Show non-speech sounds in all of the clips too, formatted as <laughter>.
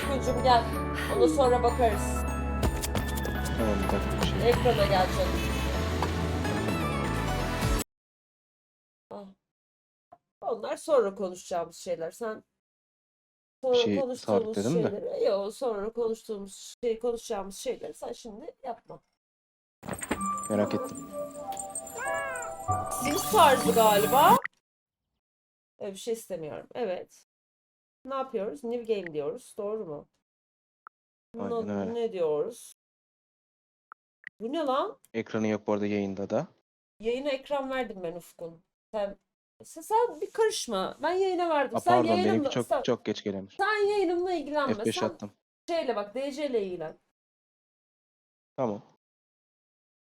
Ufkucuğum gel. Ona sonra bakarız. Tamam bir dakika bir şey. Ekrana gel canım. Ah. Onlar sonra konuşacağımız şeyler. Sen sonra şey konuştuğumuz sabitledim de. şeyleri, yok sonra konuştuğumuz şey konuşacağımız şeyleri sen şimdi yapma. Merak ettim. Sims tarzı galiba. Öyle bir şey istemiyorum. Evet. Ne yapıyoruz? New game diyoruz. Doğru mu? Aynen öyle. ne diyoruz? Bu ne lan? Ekranı yok bu arada yayında da. Yayına ekran verdim ben Ufkun. Sen, sen, sen bir karışma. Ben yayına verdim. Aa, sen pardon yayınımla, benimki çok sen, çok geç geliyormuş. sen yayınımla ilgilenme. F5 Sen attım. şeyle bak DC ile ilgilen. Tamam.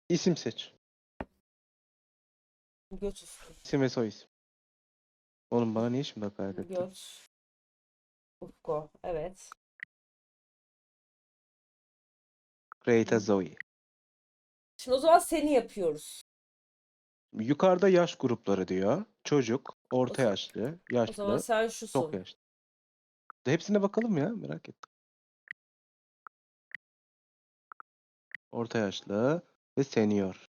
İsim seç. Göt Ufkun. İsim ve soy isim. Oğlum bana niye şimdi hakaret ettin? Göt. Ufko. Evet. Create a Zoe. Şimdi o zaman seni yapıyoruz. Yukarıda yaş grupları diyor. Çocuk, orta zaman- yaşlı, O yaşlı, zaman sen şusun. çok yaşlı. De hepsine bakalım ya merak ettim. Orta yaşlı ve senior.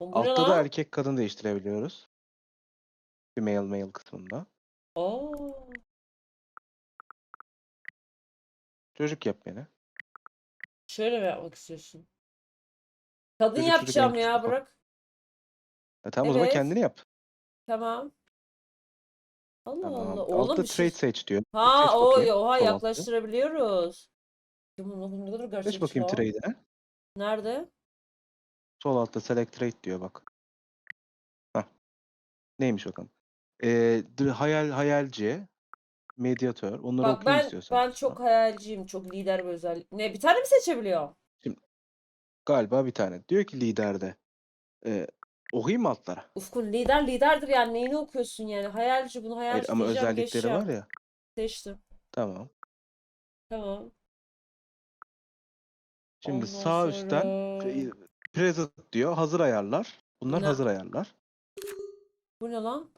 Oğlum bu ne Altta da lan? erkek kadın değiştirebiliyoruz. Female male kısmında. Aa, Çocuk yap beni. şöyle mi yapmak istiyorsun? Kadın Çocuk çocuk yapacağım en ya o. bırak. E tamam o zaman Evet. kendini yap. Tamam. Allah Tamam. Allah. Oğlum Altta bir şey- trade seç diyor. Ha o bakayım. oha Sol altta. yaklaştırabiliyoruz. Aman Allah'ım ne kadar gerçekçi Seç bakayım ya. trade'e. Nerede? Sol altta select trade diyor bak. Hah. Neymiş bakalım. Ee, d- hayal hayalci, medyatör. Onları Bak okuyayım ben istiyorsan. ben çok hayalciyim. Çok lider bir özellik. Ne bir tane mi seçebiliyor? Galiba bir tane. Diyor ki liderde. Ee, okuyayım mı altlara? Ufkun lider liderdir yani neyini okuyorsun yani hayalci bunu Hayır hayalci ama diyeceğim özellikleri geçeceğim. var ya. Seçtim. Tamam. Tamam. Şimdi Ondan sağ üstten sonra- e, present diyor. Hazır ayarlar. Bunlar Ne? hazır ayarlar. Bu ne lan?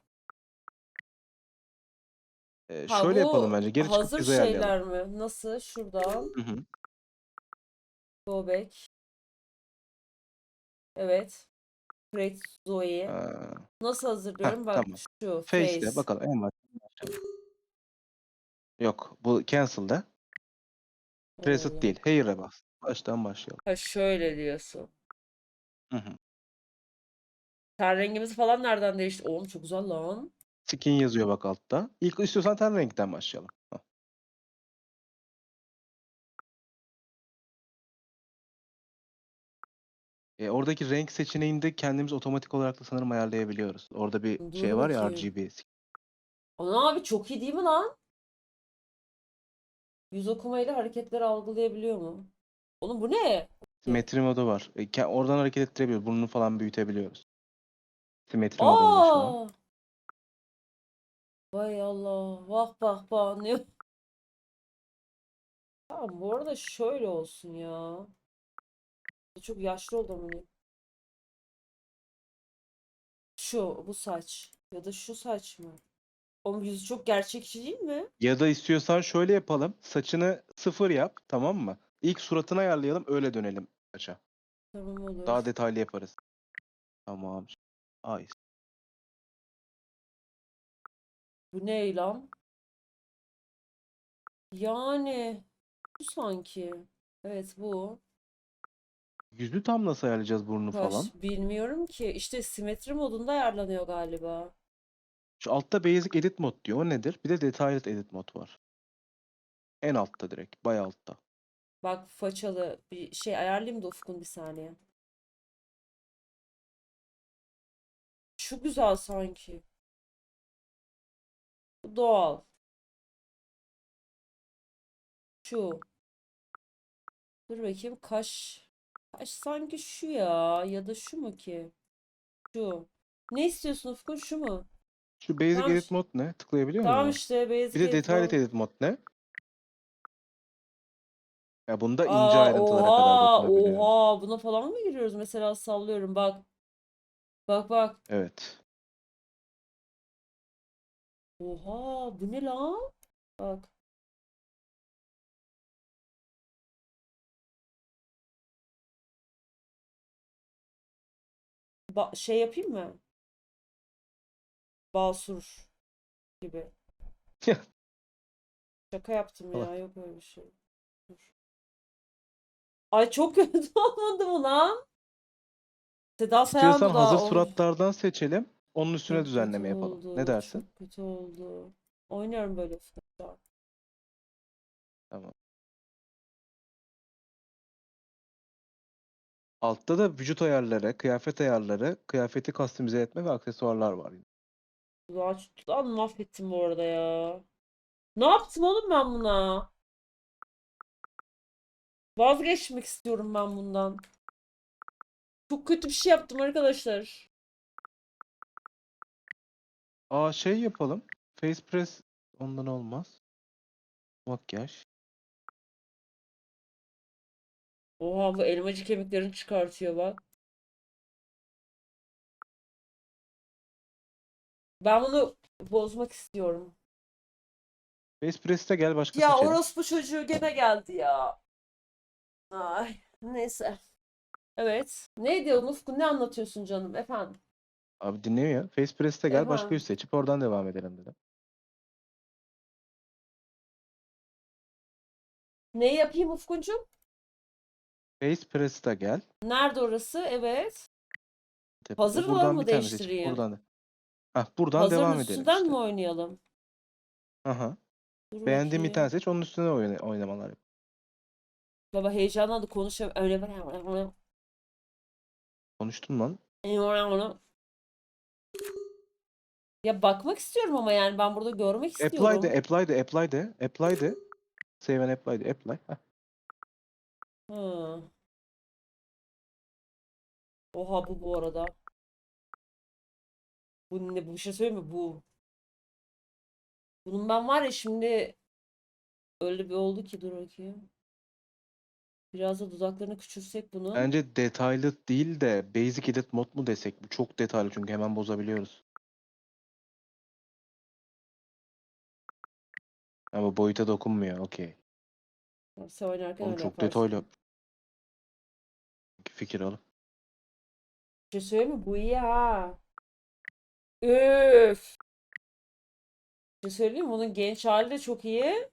Ee, Ha, şöyle bu yapalım bence. Geri çıkıp hazır ayarlayalım. şeyler mi? Nasıl? Şuradan. Hı hı. Go back. Evet. Create Zoe. Aa, Nasıl hazırlıyorum? Bak tamam. şu Face'de face. bakalım en baştan başlayalım. Yok bu cancel'da. Preset Allah. değil. Hayır'a bas. Baştan başlayalım. Ha şöyle diyorsun. Hı hı. Ten rengimizi falan nereden değişti? Oğlum çok güzel lan. Skin yazıyor bak altta. İlk istiyorsan ten renkten başlayalım. E, oradaki renk seçeneğinde kendimiz otomatik olarak da sanırım ayarlayabiliyoruz. Orada bir Dur şey var ya bakayım. RGB. Ana abi çok iyi değil mi lan? Yüz okumayla hareketleri algılayabiliyor mu? Oğlum bu ne? Simetri modu var. E, ke- oradan hareket ettirebiliyoruz. Burnunu falan büyütebiliyoruz. Simetri şu an. Vay Allah. Vah vah vah. Ne? <laughs> Tamam bu arada şöyle olsun ya. Çok yaşlı oldum hani. Şu bu saç ya da şu saç mı? Onun yüzü çok gerçekçi değil mi? Ya da istiyorsan şöyle yapalım. Saçını sıfır yap. Tamam mı? İlk suratını ayarlayalım. Öyle dönelim saça. Tamam olur. Daha detaylı yaparız. Tamam. Ay. Bu ne lan? Yani bu sanki. Evet bu. Yüzü tam nasıl ayarlayacağız burnu Kaş, falan? bilmiyorum ki. İşte simetri modunda ayarlanıyor galiba. Şu altta Basic Edit Mod diyor. O nedir? Bir de Detailed Edit Mod var. En altta direkt. Bayağı altta. Bak façalı bir şey ayarlayayım da Ufkun bir saniye. Şu güzel sanki. Bu doğal. Şu. Dur bakayım kaş. Kaş sanki şu ya. Ya da şu mu ki? Şu. Ne istiyorsun Ufkun? Şu mu? Şu Basic Tamam Edit. Mod ne? Tıklayabiliyor Tamam muyum? işte basic Bir de edit Detailed mod. Edit Mod ne? Ya bunda ince Aa, ayrıntılara kadar oha, dokunabiliyoruz. oha. Buna falan mı giriyoruz? Mesela sallıyorum bak. Bak bak. Evet. Oha bu ne lan? Bak. Ba şey yapayım mı? Basur gibi. Şaka yaptım ya yok öyle bir şey. Dur. Ay çok kötü <laughs> olmadı mı lan? Seda İstiyorsan hazır suratlardan seçelim. Onun üstüne Çok düzenleme yapalım. oldu, Ne dersin? Çok kötü oldu. Oynuyorum böyle futbol. Altta da vücut ayarları, kıyafet ayarları, kıyafeti kastimize etme ve aksesuarlar var. Ulan, lan mahvettim bu arada ya. Ne yaptım oğlum ben buna? Vazgeçmek istiyorum ben bundan. Çok kötü bir şey yaptım arkadaşlar. Aa şey yapalım. Face press ondan olmaz. Makyaj. Oha bu elmacık kemiklerini çıkartıyor bak. Ben bunu bozmak istiyorum. Face press'te gel başka Ya seçelim. orospu çocuğu gene geldi ya. Ay neyse. Evet. Ne diyorsun Ufku? Ne anlatıyorsun canım efendim? Abi dinlemiyor. Face press'te gel başka Efendim? yüz seçip oradan devam edelim dedim. Ne yapayım Ufkucuğum? Face press'te gel. Nerede orası? Evet. Tepede. Hazır olan mı tane seçip değiştireyim? buradan. da- Hah, buradan Hazırın devam edelim üstünden işte. mi oynayalım? Aha. Dur Beğendiğin bir bakayım. tane seç onun üstüne oyna oynamalar yap. Baba heyecanlandı konuşamıyorum. Öyle böyle. Konuştun lan. Ya bakmak istiyorum ama yani ben burada görmek istiyorum. Apply de, apply de, apply de, apply de. Save and apply de, apply. Hı. Oha bu bu arada. Bu ne bu bir şey söyleyeyim mi? Bu. Bunun ben var ya şimdi öyle bir oldu ki dur bakayım. Biraz da dudaklarını küçülsek bunun. Bence detaylı değil de basic edit mod mu desek? Bu çok detaylı çünkü hemen bozabiliyoruz. Ama boyuta dokunmuyor. Okey. Sen oynarken Oğlum öyle çok yaparsın. detaylı. Fikir oğlum. Bir şey söyleyeyim mi? Bu iyi ha. Üf. Bir şey söyleyeyim mi? Bunun genç hali de çok iyi.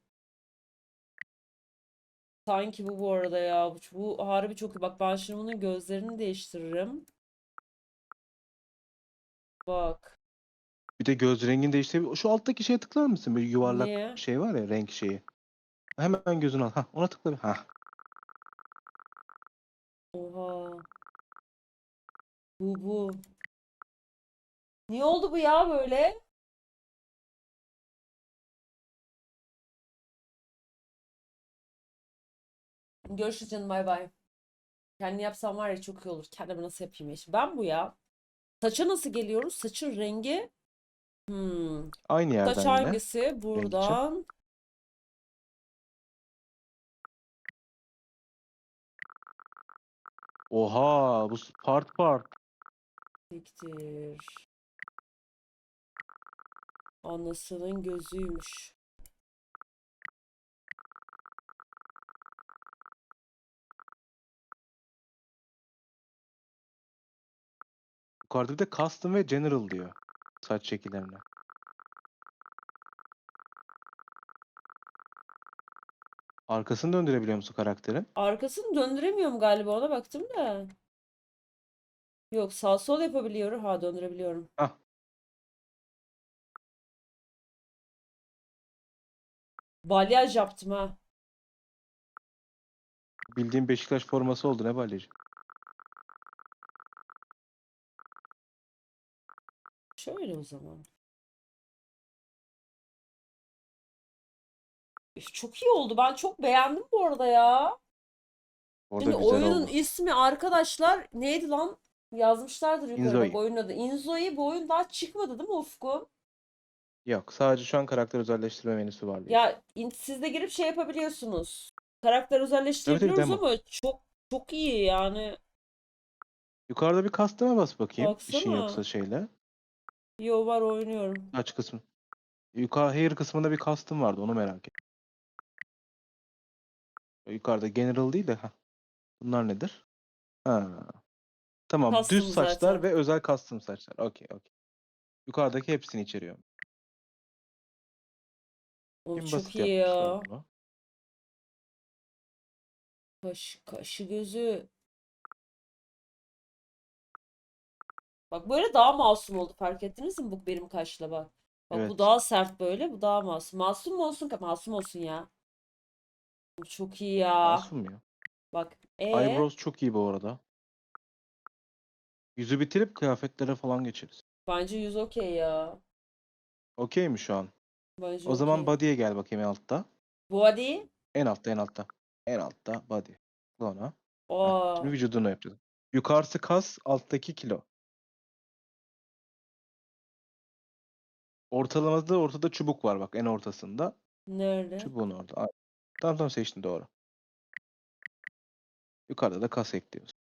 Sanki bu bu arada ya. Bu, bu harbi çok iyi. Bak ben şimdi bunun gözlerini değiştiririm. Bak. Bir de göz rengini değiştir. Şu alttaki şeye tıklar mısın? Böyle yuvarlak Niye? şey var ya renk şeyi. Hemen gözünü al. Hah, ona tıkla bir. Hah. Oha. Bu bu. Niye oldu bu ya böyle? Görüşürüz canım bay bay. Kendi yapsam var ya çok iyi olur. Kendime nasıl yapayım ya? Ben bu ya. Saça nasıl geliyoruz? Saçın rengi. Hmm. Aynı yerden Saç yine. hangisi? Buradan. Oha bu part part. Siktir. Anasının gözüymüş. Yukarıda bir de custom ve general diyor. Saç şekillerine. Arkasını döndürebiliyor musun karakterin? Arkasını döndüremiyorum galiba ona baktım da. Yok sağ sol yapabiliyorum. Ha döndürebiliyorum. Hah. Balyaj yaptım ha. Bildiğin Beşiktaş forması oldu ne balyajı. Şöyle o zaman. Üf, çok iyi oldu. Ben çok beğendim bu arada ya. Orada Şimdi güzel oyunun oldu. ismi arkadaşlar neydi lan? Yazmışlardır yukarı Inzoi. oyunun adı. Inzoi bu oyun daha çıkmadı değil mi Ufku? Yok sadece şu an karakter özelleştirme menüsü var. diyor. Ya in- siz de girip şey yapabiliyorsunuz. Karakter özelleştirebiliyoruz demo. ama çok çok iyi yani. Yukarıda bir custom'a bas bakayım. İşin Baksana. yoksa şeyle. Yo var oynuyorum. Saç kısmı. Yukarı hair kısmında bir custom vardı onu merak ettim. Yukarıda general değil de ha. Bunlar nedir? Ha. Tamam Custom düz saçlar zaten. ve özel custom saçlar. Okey okey. Yukarıdaki hepsini içeriyor. Oğlum Kim çok basit iyi yapmışlar ya. bunu? Kaş, kaşı gözü. Bak böyle daha masum oldu fark ettiniz mi bu benim kaşla bak. Bak bu Evet. daha sert böyle bu daha masum. Masum mu olsun? Masum olsun ya. Çok iyi ya. Masum ya. Bak. E Eyebrows çok iyi bu arada. Yüzü bitirip kıyafetlere falan geçeriz. bence yüz okey ya. Okey mi şu an? Bence O zaman okey. body'ye gel bakayım en altta. Body. En altta en altta. En altta body. Sonra. Aa, Şimdi vücudunu yapacağız. Yukarısı kas, alttaki kilo. Ortalamada ortada çubuk var bak en ortasında. nerede? Çubuğun orada. Ay, Tamam tamam seçtin doğru. Yukarıda da kas ekliyoruz.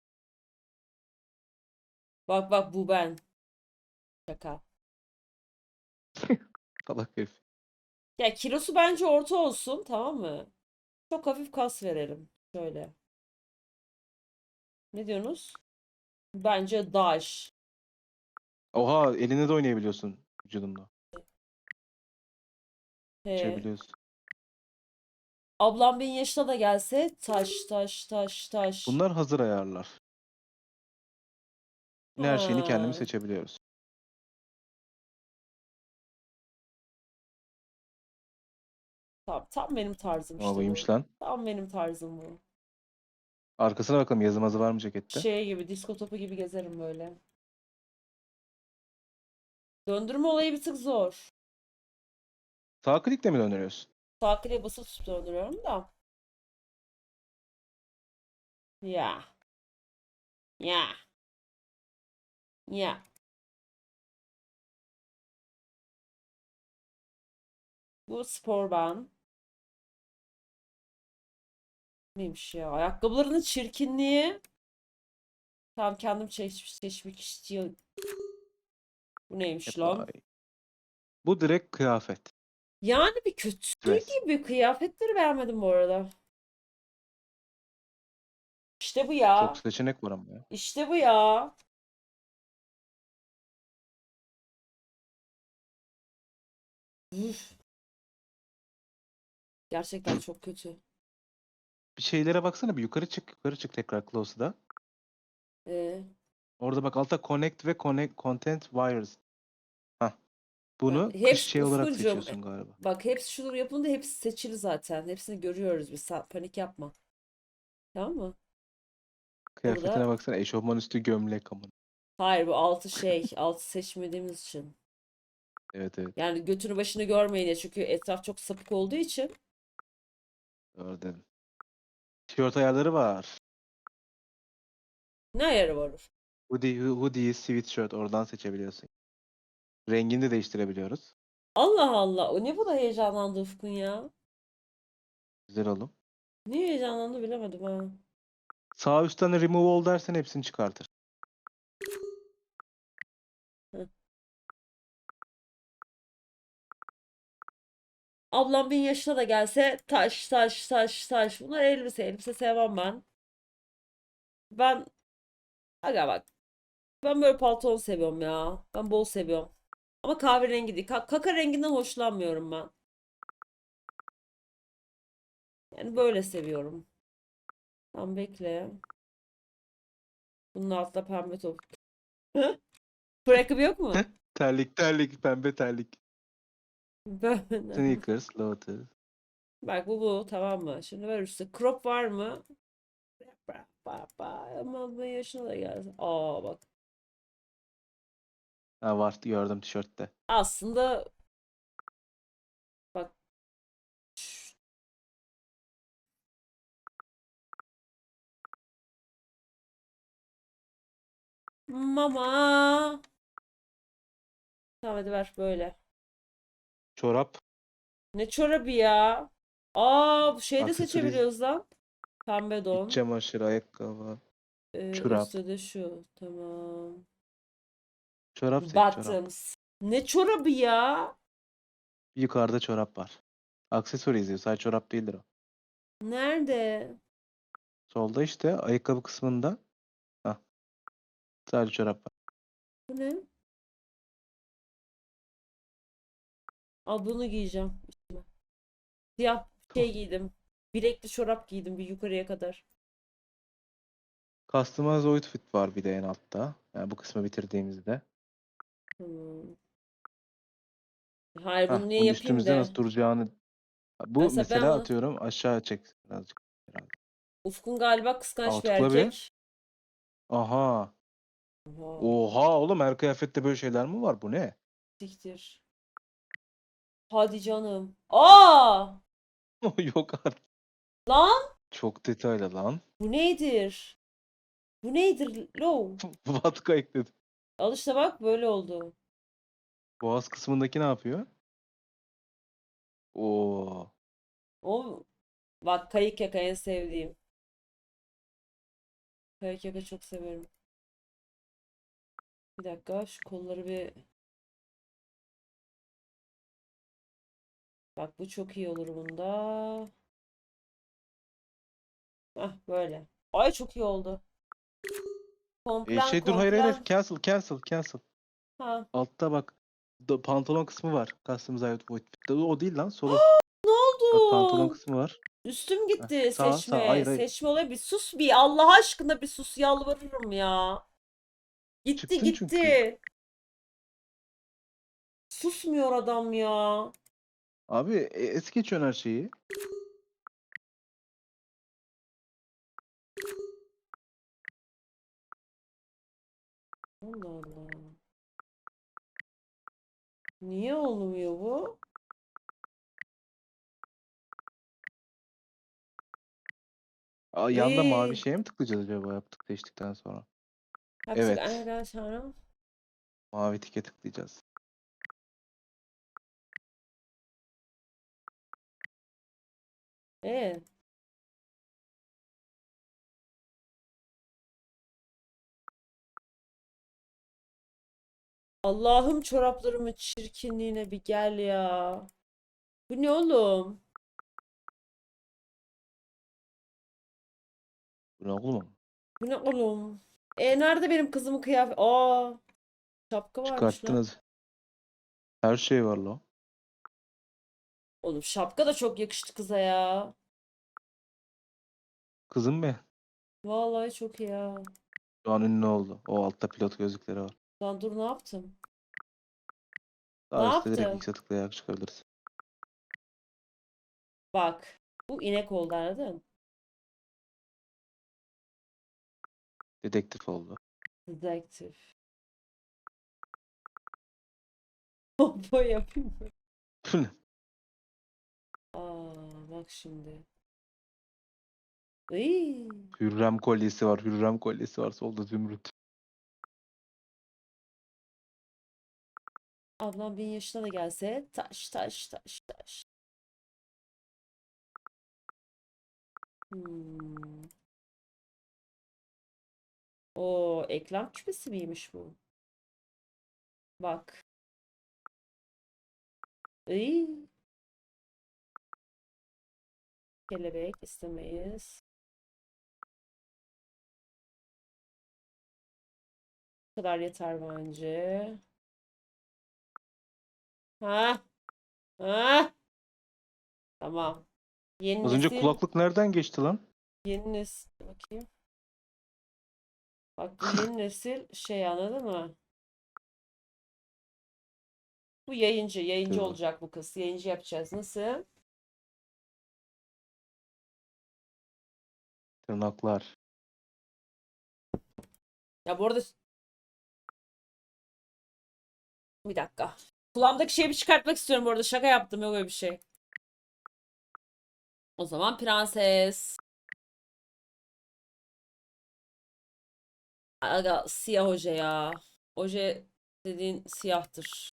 Bak bak bu ben. Şaka. <laughs> Salak herif. Ya kilosu bence orta olsun tamam mı? Çok hafif kas verelim. Şöyle. Ne diyorsunuz? Bence daş. Oha eline de oynayabiliyorsun vücudunla. He. Geçebiliyorsun. Ablam bin yaşına da gelse taş taş taş taş. Bunlar hazır ayarlar. Yine her şeyini Ha. kendimiz seçebiliyoruz. Tam, tam benim tarzım işte bu. buymuş lan. Tam benim tarzım bu. Arkasına bakalım yazı mazı var mı cekette? Şey gibi disko topu gibi gezerim böyle. Döndürme olayı bir tık zor. Sağ klikle mi döndürüyorsun? Sağ kliğe basıp tutup döndürüyorum da. Ya. Ya. Ya. Bu spor ban. Neymiş ya? Ayakkabılarının çirkinliği. Tamam kendim seç seçmek istiyorum. Bu neymiş lan? Vay. Bu direkt kıyafet. Yani bir kötü Dress. gibi kıyafetleri beğenmedim bu arada. İşte bu ya. Çok seçenek var ama ya. İşte bu ya. Üf. Gerçekten çok kötü. Bir şeylere baksana bir yukarı çık yukarı çık tekrar close'da. Ee, Orada bak altta connect ve connect content wires. Bunu hepsi kış şey olarak seçiyorsun galiba. bak hepsi şunun yapılınca hepsi seçili zaten. Hepsini görüyoruz biz. Panik yapma. Tamam mı? Kıyafetine baksana eşofman üstü gömlek ama. Hayır bu altı şey. <laughs> altı seçmediğimiz için. Evet evet Yani götünü başını görmeyin diye. Çünkü etraf çok sapık olduğu için. doğru dedim. Tişört ayarları var. Ne ayarı var? Hoodie, hoodie, sweatshirt oradan seçebiliyorsun. Rengini de değiştirebiliyoruz. Allah Allah. O ne bu da heyecanlandı Ufkun ya? Güzel oğlum. Niye heyecanlandı bilemedim ha. Sağ üstten remove all dersen hepsini çıkartır. Ablam bin yaşına da gelse taş taş taş taş. Bunlar elbise. Elbise sevmem ben. Ben aga bak. Ben böyle pantolon seviyorum ya. Ben bol seviyorum. Ama kahverengi değil. Ka- kaka renginden hoşlanmıyorum ben. Yani böyle seviyorum. Tamam bekle. Bunun altında pembe top. Ayakkabı yok mu? Terlik, terlik, pembe terlik. Ben... Sneakers, lotus. Bak bu bu tamam mı? Şimdi ver üstte. Crop var mı? Ama ben yaşına da gelsin. Aa bak. Ha var gördüm tişörtte. Aslında bak. Mama. Tamam hadi ver böyle. Çorap, Ne çorabı ya? Aa bu şeyi de seçebiliyoruz lan. Pembe don. iç çamaşır, ayakkabı. Ee, çorap. üstte de şu. Tamam. Çorap seç, çorap. Bottoms. Ne çorabı ya? Yukarıda çorap var. Aksesuar izliyor. Sadece çorap değildir o. Nerede? Solda işte ayakkabı kısmında. Sadece çorap var. Bu ne? Al bunu giyeceğim. üstüme. Siyah şey giydim. Bilekli çorap giydim bir yukarıya kadar. Customize outfit var bir de en altta. Yani bu kısmı bitirdiğimizde. Hmm. Hayır bunu Heh, niye bunun yapayım üstümüzde da? nasıl duracağını bu Mesela ben mesela bunu- atıyorum aşağı çek birazcık. herhalde. Ufkun galiba kıskanç bir tıkla bir. erkek. Aha. Oha, Oha oğlum her kıyafette böyle şeyler mi var? Bu ne? siktir. Hadi canım. Aa! <laughs> Yok artık. Lan Çok detaylı lan. bu nedir? Bu nedir? Low. <laughs> Vatka ekledim. Al işte bak böyle oldu. Boğaz kısmındaki ne yapıyor? Oo. O bak kayık yaka en sevdiğim. Kayık yaka çok severim. Bir dakika şu kolları bir Bak bu çok iyi olur bunda. Hah böyle. Ay çok iyi oldu. E, Komplen şey dur hayır hayır komplen. cancel cancel cancel. Ha. Altta bak da- pantolon kısmı var. Customize outfit. O değil lan solu. Ne Bak pantolon kısmı var. Üstüm gitti sağ, sağ, seçme. hayır, hayır. Seçme olayı bir sus bir. Allah aşkına bir sus yalvarırım ya. Gitti Çıktın gitti. çünkü. Susmuyor adam ya. Abi e, es geçiyorsun her şeyi. Allah Allah. Niye olmuyor bu? Aa, yanda Ee? mavi şeye mi tıklayacağız acaba yaptık değiştikten sonra? Hepsi Evet. arkadaşlar. Mavi tike tıklayacağız. Evet. Allah'ım çoraplarımın çirkinliğine bir gel ya. Bu ne oğlum? Bu ne oğlum? Bu ne oğlum? E nerede benim kızımın kıyafet? Aa, şapka varmış lan. Çıkarttınız. Her şey var lan. Oğlum şapka da çok yakıştı kıza ya. Kızım be. Vallahi çok iyi ya. Şu an ünlü oldu. O altta pilot gözlükleri var. Lan dur ne yaptım? Daha Ne üstte direkt yaptım? X'e tıklayarak çıkabiliriz. Bak. Bu inek oldu anladın? Dedektif oldu. Dedektif. <laughs> Bomba yapayım mı? Aa, bak şimdi. Iy. Hürrem kolyesi var. Hürrem kolyesi var. Solda zümrüt. Ablam bin yaşına da gelse taş taş taş taş. Hmm. O ekran küpesi miymiş bu? Bak. Iy. Kelebek istemeyiz. Bu kadar yeter bence. Ha? Ha? Tamam. Yeni Az önce nesil, kulaklık nereden geçti lan? yeni nesil bakayım. Bak bu yeni nesil şey anladın mı? Bu yayıncı, yayıncı Evet. olacak bu kız. Yayıncı yapacağız. Nasıl? Tırnaklar. Ya bu arada bir dakika. Kulağımdaki şeyi bir çıkartmak istiyorum bu arada. Şaka yaptım yok öyle bir şey. O zaman prenses. Aga siyah oje ya. Oje dediğin siyahtır.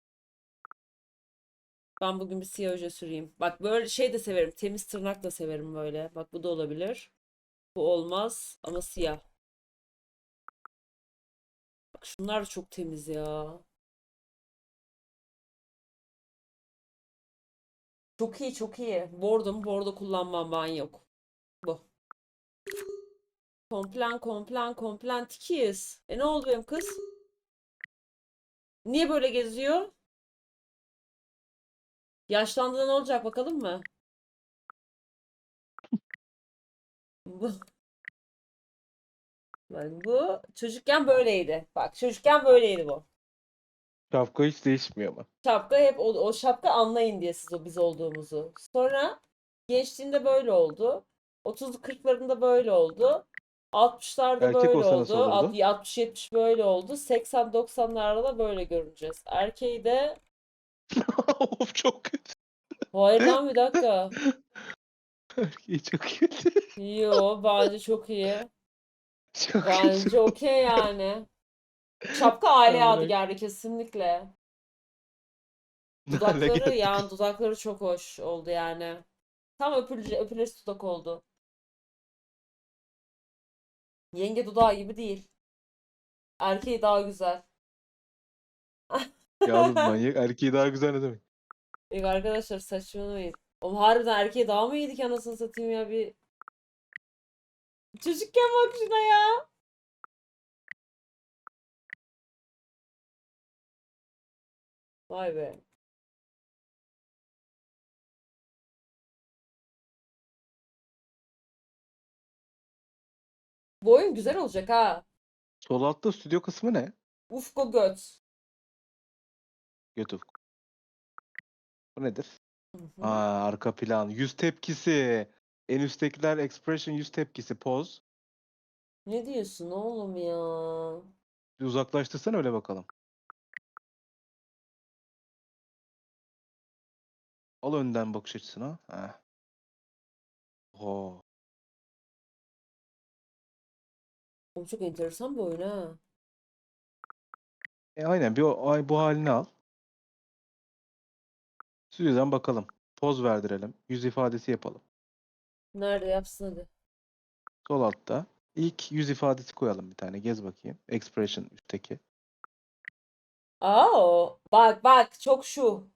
Ben bugün bir siyah oje süreyim. Bak böyle şey de severim. Temiz tırnak da severim böyle. Bak bu da olabilir. Bu olmaz ama siyah. Bak şunlar da çok temiz ya. Çok iyi çok iyi. Bordo mu? Bordo kullanmam ben yok. Bu. Komplen, komplen, komplen tikiyiz. E ne oldu benim kız? Niye böyle geziyor? Yaşlandığında ne olacak bakalım mı? Bu. Bak bu çocukken böyleydi. Bak çocukken böyleydi bu. Şapka hiç değişmiyor ama. Şapka hep o, o şapka anlayın diye siz o biz olduğumuzu. Sonra gençliğinde böyle oldu. 30'lu 40'larında böyle oldu. 60'larda Erkek böyle olsa nasıl oldu. olurdu? 60-70 böyle oldu. 80-90'larda da böyle göreceğiz. Erkeği de <laughs> of çok kötü. hayır lan bir <laughs> dakika. Erkeği çok kötü. Yo bence çok iyi. <laughs> Çok Bence kötü. okey yani. Şapka aile adı geldi kesinlikle. <laughs> Dudakları yani dudakları çok hoş oldu yani. Tam öpülece, öpülesi dudak oldu. Yenge dudağı gibi değil. Erkeği daha güzel. Yalnız <laughs> manyak. Erkeği daha güzel ne demek? Yok arkadaşlar saçmalamayın. Oğlum harbiden erkeği daha mı iyiydik anasını satayım ya bir. Çocukken bak şuna ya. Vay be. Bu oyun güzel olacak ha. Sol altta stüdyo kısmı ne? Ufko göt. YouTube. Bu nedir? Hı hı. Aa, arka plan. Yüz tepkisi. En üsttekiler expression yüz tepkisi. Poz. Ne diyorsun oğlum ya? Bir uzaklaştırsan öyle bakalım. Al önden bakış açısına. Heh. Oho. Oğlum çok enteresan bir oyun ha. E aynen bir o- ay bu halini al. Stüdyodan bakalım. Poz verdirelim. Yüz ifadesi yapalım. Nerede yapsın hadi. Sol altta. İlk yüz ifadesi koyalım bir tane. Gez bakayım. Expression üstteki. Aa, bak bak çok şu.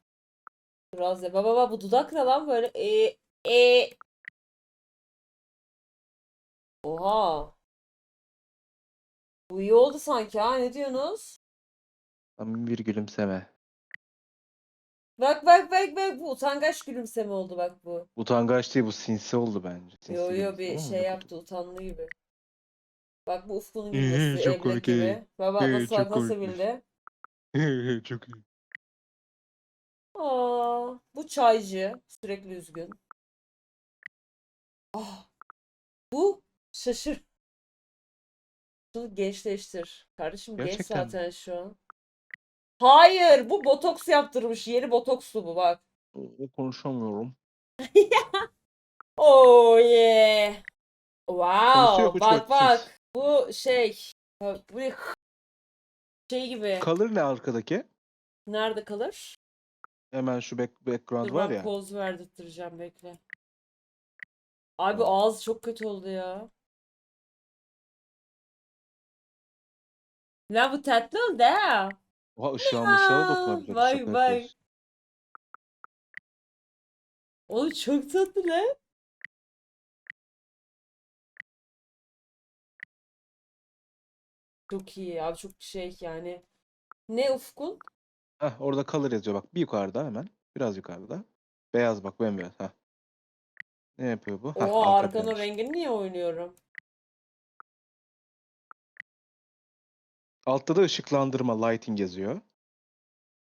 Biraz ya. Baba baba bu dudak ne lan böyle? E e. Oha. Bu iyi oldu sanki ha. Ne diyorsunuz? Tam bir gülümseme. Bak bak bak bak bu utangaç gülümseme oldu bak bu. Utangaç değil bu sinsi oldu bence. Sinsi Yo yo bir şey yaptı utandı gibi. Bak bu Ufku'nun gülmesi çok eblek komik, gibi. Baba nasıl çok nasıl komikmiş. bildi. Çok iyi. Aa, bu çaycı sürekli üzgün. Ah, bu şaşır. Şunu gençleştir. Kardeşim genç Gerçekten mi? zaten şu an. Hayır, bu botoks yaptırmış. Yeni botokslu bu bak. O- Konuşamıyorum. <laughs> Oh yeah. Konuşuyor Wow, bu bak çok bak. Bu şey, bu şey gibi. Kalır ne arkadaki? Nerede kalır? Hemen şu back, background Dur var ben ya. poz verdirttireceğim bekle. Abi ağız çok kötü oldu ya. La bu tatlı oldu ha. Oha ışığa mışığa Ya, dokunabiliyoruz. vay şaka vay. yapıyoruz. Oğlum çok tatlı lan. Çok iyi abi çok şey yani. Ne ufkun? Heh, orada kalır yazıyor bak. Bir yukarıda hemen. Biraz yukarıda. Beyaz bak bembeyaz. Heh. Ne yapıyor bu? Heh, arka arkanın plan işte. rengini niye oynuyorum? Altta da ışıklandırma, lighting yazıyor.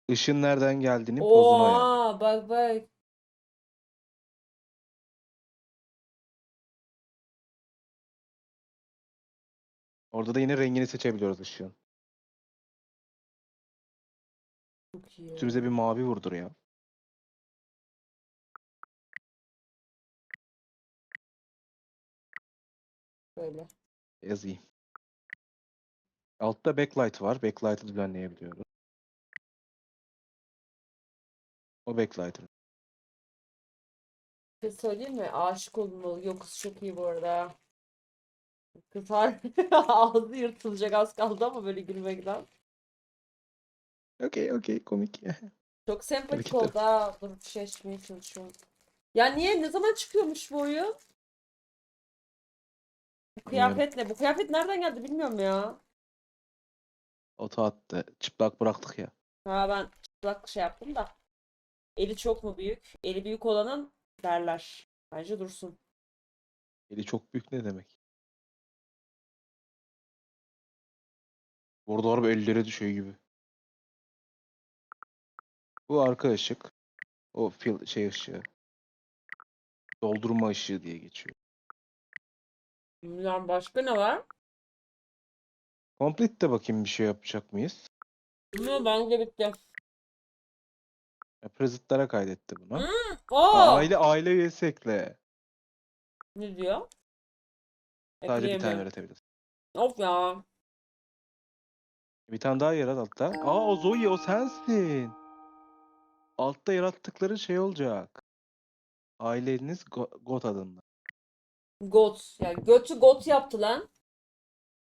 Işın nereden geldiğini ayarlıyor. Oha bak bak. Orada da yine rengini seçebiliyoruz ışığın. Çok iyi. Üstümüze bir mavi vurdur ya. Böyle. Yazayım. Altta backlight var. Backlight'ı düzenleyebiliyoruz. O backlight'ı. Bir şey söyleyeyim mi? Aşık olunmalı. Yok kız çok iyi bu arada. Kız <laughs> ağzı yırtılacak az kaldı ama böyle gülmekten. Okey okey komik. <laughs> Çok sempatik Hareketler. oldu ha. Dur bir şey açmaya çalışıyorum. Ya niye? Ne zaman çıkıyormuş bu oyun? Bu kıyafet ne? Bu kıyafet nereden geldi bilmiyorum ya. Oto attı. Çıplak bıraktık ya. Ha ben çıplak şey yaptım da. Eli çok mu büyük? Eli büyük olanın derler. Bence dursun. Eli çok büyük ne demek? Burada araba 50 lira düşüyor gibi. Bu arka ışık. O fil şey ışığı. Doldurma ışığı diye geçiyor. Yani başka ne var? Complete de bakayım bir şey yapacak mıyız? Bilmiyorum bence bitti. Ya, Preset'lere kaydetti bunu. Hmm. Oo! aile aile üyesi ekle. Ne diyor? Sadece bir tane üretebiliriz. Of ya. Bir tane daha yarat altta. Aa o Zoe o sensin. Altta yarattıkları şey olacak. Aileniz Go- God adında. Got. Yani götü got yaptı lan.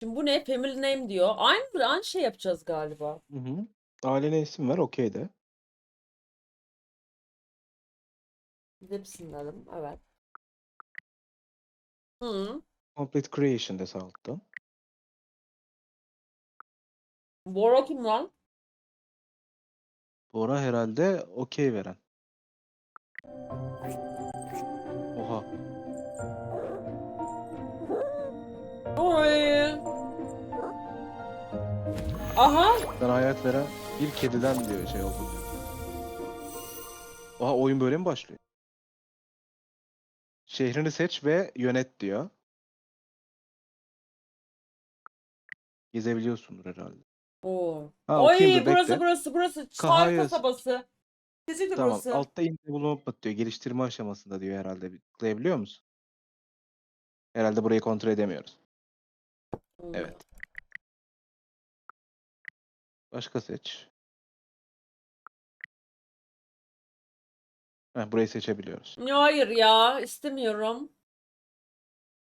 Şimdi bu ne? Family name diyor. Aynı, aynı şey yapacağız galiba. Hı hı. Ailene isim ver okey de. Gidipsin dedim. Evet. Hı. Complete Creation de sağ altta. Bora kim lan? Bora herhalde okey veren. Oha. Oy. Aha. Ben hayat veren bir kediden diyor şey oldu. Oha oyun böyle mi başlıyor? Şehrini seç ve yönet diyor. Gezebiliyorsundur herhalde. Oo. Ha, Oy okuyayım dur, burası bekle. burası burası. Çağrı hayır. kasabası. Kesinlikle Tamam. burası. Altta in development diyor. Geliştirme aşamasında diyor herhalde. Bir Tıklayabiliyor musun? Herhalde burayı kontrol edemiyoruz. Hmm. Evet. Başka seç. Heh, burayı seçebiliyoruz. Ya Hayır ya istemiyorum.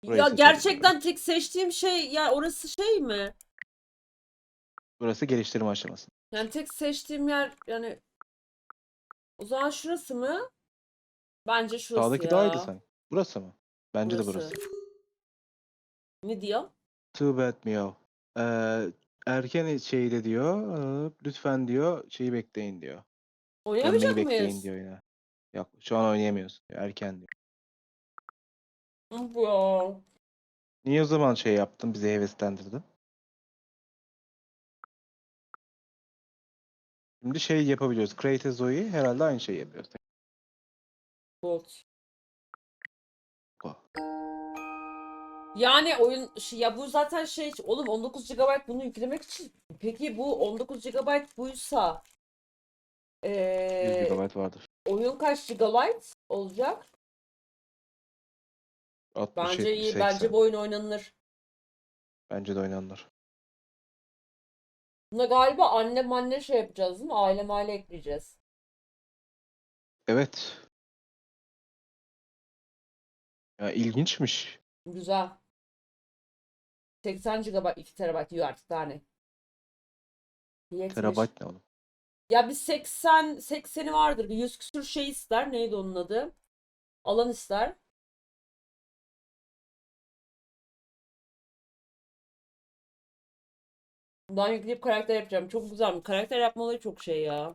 Burayı Ya gerçekten tek seçtiğim şey ya orası şey mi? Burası geliştirme aşaması. Yani tek seçtiğim yer yani o zaman şurası mı? Bence şurası Sağdaki ya. daha iyiydi sanki. Burası mı? Bence de Burası. Ne diyor? Too bad meow. Ee, erken şeyde diyor. Lütfen diyor. Şeyi bekleyin diyor. Oynayamayacak Dönmeyi bekleyin mıyız? diyor yine. Yok şu an oynayamıyoruz. Erken diyor. Ya. Niye o zaman şey yaptın? Bizi heveslendirdin. Şimdi şey yapabiliyoruz. Create a Zoe herhalde aynı şeyi yapıyoruz. Bu. Yani oyun şey- ya bu zaten şey oğlum 19 GB bunu yüklemek için peki bu 19 GB buysa 100 eee GB vardır. oyun kaç GB olacak? 60, Bence 70, iyi. 80. Bence bu oyun oynanır. Bence de oynanır. Buna galiba annem anne şey yapacağız değil mi? Aile maile ekleyeceğiz. Evet. Ya ilginçmiş. Güzel. 80 GB 2 TB yiyor artık daha ne? Yetmiş. Terabayt ne oğlum? Ya bir 80 80'i vardır. Bir 100 küsür şey ister. Neydi onun adı? Alan ister. Bundan yükleyip karakter yapacağım. Çok güzel. Karakter yapmaları çok şey ya.